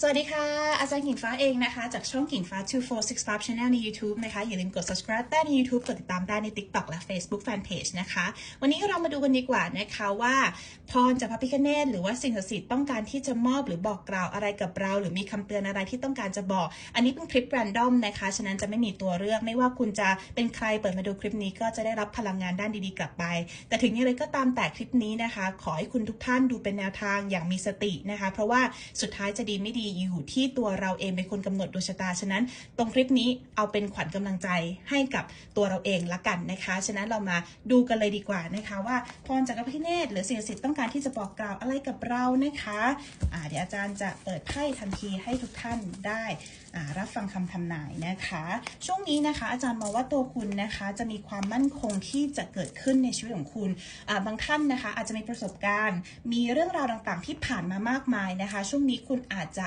สวัสดีค่ะ อาจารย์กิ่งฟ้าเองนะคะ จากช่องกิ่งฟ้า 2465 Channel ใน YouTube นะคะ อย่าลืมกด subscribe ได้ใน YouTube กดติดตามได้ใน TikTok และ Facebook Fanpage นะคะ วันนี้เรามาดูกันดีกว่านะคะว่าพรจากพระพิฆเนศหรือว่าสิ่งศักดิ์สิทธิ์ต้องการที่จะมอบหรือบอกกล่าวอะไรกับเรา หรือมีคำเตือนอะไรที่ต้องการจะบอก อันนี้เป็นคลิป random นะคะ ฉะนั้นจะไม่มีตัวเลือก ไม่ว่าคุณจะเป็นใครเปิดมาดูคลิปนี้ก็จะได้รับพลังงานด้านดีๆกลับไป แต่ถึงอย่างไรก็ตามแต่คลิปนี้นะคะ ขอให้คุณทุกท่านดูเป็นแนวทางอย่างมีสตินะคะ เพราะว่าสุดท้ายจะดีไม่ดีอยู่ที่ตัวเราเองเป็นคนกำหนดดวงชะตา ฉะนั้นตรงคลิปนี้เอาเป็นขวัญกำลังใจให้กับตัวเราเองละกันนะคะ ฉะนั้นเรามาดูกันเลยดีกว่านะคะว่าพรจากพระพิเนศหรือสิ่งศักดิ์สิทธิ์ต้องการที่จะบอกกล่าวอะไรกับเรานะคะอ่าเดี๋ยวอาจารย์จะเปิดไพ่ทันทีให้ทุกท่านได้รับฟังคำทำนายนะคะ ช่วงนี้นะคะอาจารย์มองว่าตัวคุณนะคะจะมีความมั่นคงที่จะเกิดขึ้นในชีวิตของคุณบางท่านนะคะอาจจะมีประสบการณ์ มีเรื่องราวต่างๆที่ผ่านมามากมายนะคะ ช่วงนี้คุณอาจจะ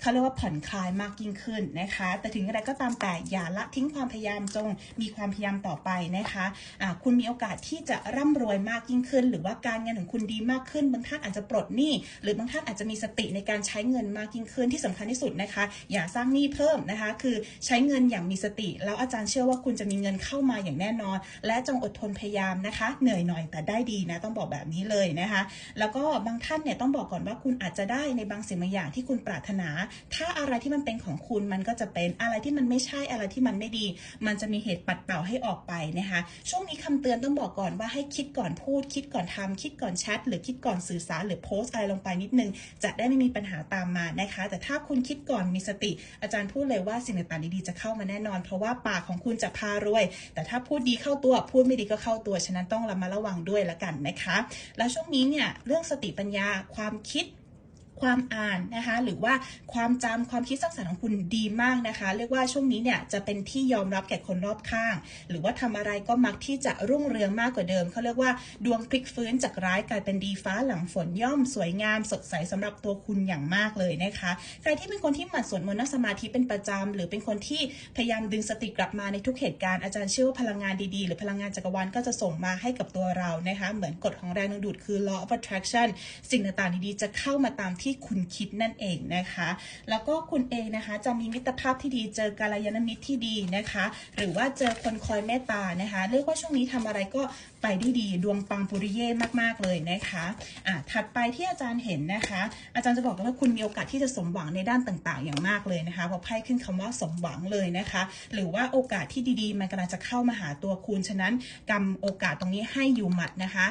เขาเรียกว่าผ่อนคลายมากยิ่งขึ้นนะคะ แต่ถึงอะไรก็ตามแต่อย่าละทิ้งความพยายามจงมีความพยายามต่อไปนะคะะคุณมีโอกาสที่จะร่ำรวยมากยิ่งขึ้น หรือว่าการเงินของคุณดีมากขึ้น บางท่านอาจจะปลดหนี้หรือบางท่านอาจจะมีสติในการใช้เงินมากยิ่งขึ้นที่สำคัญที่สุดนะคะ อย่าสร้างหนี้เพิ่มนะคะ คือใช้เงินอย่างมีสติ แล้วอาจารย์เชื่อว่าคุณจะมีเงินเข้ามาอย่างแน่นอน และจงอดทนพยายามนะคะ เหนื่อยหน่อยแต่ได้ดีนะต้องบอกแบบนี้เลยนะคะ แล้วก็บางท่านเนี่ยต้องบอกก่อนว่าคุณอาจจะได้ในบางสิ่งบางอย่างที่คุณปรารถนาถ้าอะไรที่มันเป็นของคุณมันก็จะเป็นอะไรที่มันไม่ใช่อะไรที่มันไม่ดี มันจะมีเหตุปัดเป่าให้ออกไปนะคะ ช่วงนี้คำเตือนต้องบอกก่อนว่าให้คิดก่อนพูด คิดก่อนทำคิดก่อนแชทหรือคิดก่อนสื่อสารหรือโพสอะไรลงไปนิดนึง จะได้ไม่มีปัญหาตามมานะคะ แต่ถ้าคุณคิดก่อนมีสติ อาจารย์พูดเลยว่าสิ่งต่างๆดีๆจะเข้ามาแน่นอน เพราะว่าปากของคุณจะพารวย แต่ถ้าพูดดีเข้าตัวพูดไม่ดีก็เข้าตัวฉะนั้นต้องระมัดระวังด้วยละกันนะคะ แล้วช่วงนี้เนี่ยเรื่องสติปัญญาความคิด ความอ่านนะคะ หรือว่าความจำความคิดสร้างสรรค์ของคุณดีมากนะคะ เรียกว่าช่วงนี้เนี่ยจะเป็นที่ยอมรับแก่คนรอบข้าง หรือว่าทำอะไรก็มักที่จะรุ่งเรืองมากกว่าเดิมเขาเรียกว่าดวงพลิกฟื้นจากร้ายกลายเป็นดีฟ้าหลังฝนย่อมสวยงามสดใสสำหรับตัวคุณอย่างมากเลยนะคะใครที่เป็นคนที่หมั่นสวดมนต์นั่งสมาธิเป็นประจำหรือเป็นคนที่พยายามดึงสติกลับมาในทุกเหตุการณ์อาจารย์เชื่อว่าพลังงานดีๆ หรือพลังงานจักรวาลก็จะส่งมาให้กับตัวเรานะคะ เหมือนกฎของแรงดึงดูดคือ law of attraction สิ่งต่างๆดีๆจะเข้ามาตามที่ที่คุณคิดนั่นเองนะคะ แล้วก็คุณเองนะคะจะมีมิตรภาพที่ดีเจอกัลยาณมิตรที่ดีนะคะ หรือว่าเจอคนคอยเมตตานะคะ เรียกว่าช่วงนี้ทำอะไรก็ ไปได้ดีดวงปังปุริเย่มากๆเลยนะคะอะถัดไปที่อาจารย์เห็นนะคะ อาจารย์จะบอกว่าคุณมีโอกาสที่จะสมหวังในด้านต่างๆ อย่างมากเลยนะคะพราะไพ่ขึ้นคำว่าสมหวังเลยนะคะ หรือว่าโอกาสที่ดีๆ มันกำลังจะเข้ามาหาตัวคุณฉะนั้นกำโอกาสตรงนี้ให้อยู่หมัดนะคะ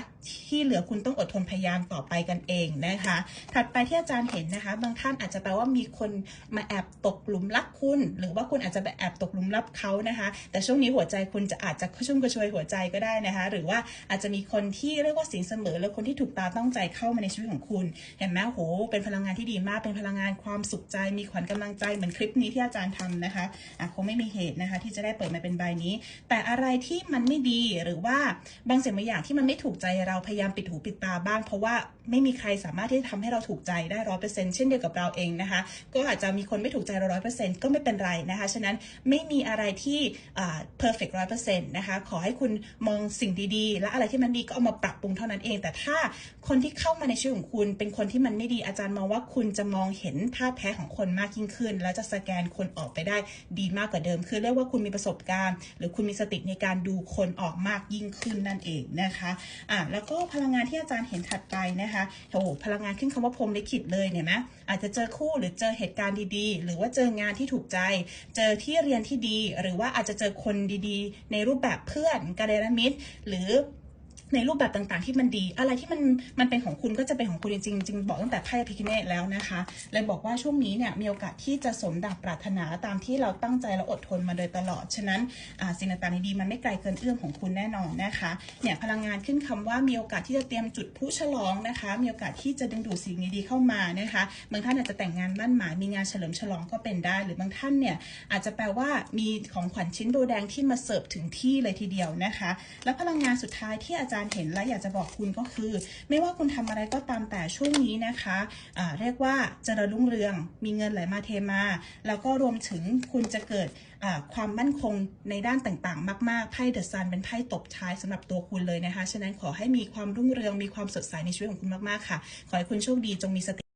ที่เหลือคุณต้องอดทนพยายามต่อไปกันเองนะคะ ถัดไปที่อาจารย์เห็นนะคะ บางท่านอาจจะแปลว่ามีคนมาแอบตกหลุมรักคุณ หรือว่าคุณอาจจะไปแอบตกหลุมรักเขานะคะ แต่ช่วงนี้หัวใจคุณจะอาจจะชุ่มกระชวยหัวใจก็ได้นะคะ หรือว่าอาจจะมีคนที่เรียกว่าสินเสมอหรือคนที่ถูกตาต้องใจเข้ามาในชีวิตของคุณ เห็นไหมโห เป็นพลังงานที่ดีมาก เป็นพลังงานความสุขใจ มีขวัญกำลังใจเหมือนคลิปนี้ที่อาจารย์ทำนะคะอะคงไม่มีเหตุนะคะ ที่จะได้เปิดมาเป็นใบนี้ แต่อะไรที่มันไม่ดีหรือว่าบางสิ่งบางอย่างที่มันไม่ถูกใจเราพยายามปิดหูปิดตาบ้าง เพราะว่าไม่มีใครสามารถที่จะทำให้เราถูกใจได้ร้อยเปอร์เซ็นต์เช่นเดียวกับเราเองนะคะ ก็อาจจะมีคนไม่ถูกใจเราร้อยเปอร์เซ็นต์ก็ไม่เป็นไรนะคะ ฉะนั้นไม่มีอะไรที่ perfect ร้อยเปอร์เซ็นต์นะคะ ขอให้คุณมองสิ่งดีและอะไรที่มันดีก็เอามาปรับปรุงเท่านั้นเอง แต่ถ้าคนที่เข้ามาในชีวิตของคุณ เป็นคนที่มันไม่ดีอาจารย์มองว่าคุณจะมองเห็นท่าแท้ของคนมากยิ่งขึ้น แล้วจะสแกนคนออกไปได้ดีมากกว่าเดิม คือเรียกว่าคุณมีประสบการณ์ หรือคุณมีสติในการดูคนออกมากยิ่งขึ้นนั่นเองนะคะอ่าแล้วก็พลังงานที่อาจารย์เห็นถัดไปนะคะโอ้โหพลังงานขึ้นคำว่าพรหมลิขิตเลยเนี่ยนะอาจจะเจอคู่หรือเจอเหตุการณ์ดีๆ หรือว่าเจองานที่ถูกใจ เจอที่เรียนที่ดี หรือว่าอาจจะเจอคนดีๆ ในรูปแบบเพื่อนกัลยาณมิตร หรือ ในรูปแบบต่างๆที่มันดี อะไรที่มันมันเป็นของคุณก็จะเป็นของคุณจริงๆจริงบอกตั้งแต่ไพ่พิคเนตแล้วนะคะเลยบอกว่าช่วงนี้เนี่ยมีโอกาสที่จะสมดังปรารถนาตามที่เราตั้งใจและอดทนมาโดยตลอด ฉะนั้นสิ่งต่างๆดีๆมันไม่ไกลเกินเอื้อมของคุณแน่นอนนะคะเนี่ยพลังงานขึ้นคำว่ามีโอกาสที่จะเตรียมจุดพลุฉลองนะคะ มีโอกาสที่จะดึงดูดสิ่งดีๆเข้ามานะคะบางท่านอาจจะแต่งงานบ้านหมายมีงานเฉลิมฉลองก็เป็นได้ หรือบางท่านเนี่ยอาจจะแปลว่ามีของขวัญชิ้นโบแดงที่มาเสิร์ฟถึงที่เลยทีเดียวนะคะ และพลังงานสุดท้ายที่อาอาจารย์เห็นและอยากจะบอกคุณก็คือ ไม่ว่าคุณทำอะไรก็ตามแต่ช่วงนี้นะคะะเรียกว่าเจริญรุ่งเรืองมีเงินไหลมาเทมา แล้วก็รวมถึงคุณจะเกิดความมั่นคงในด้านต่างๆ มากๆไพ่เดอะซันเป็นไพ่ตบท้ายสำหรับตัวคุณเลยนะคะ ฉะนั้นขอให้มีความรุ่งเรืองมีความสดใสในชีวิตของคุณมากๆค่ะ ขอให้คุณโชคดีจงมีสติ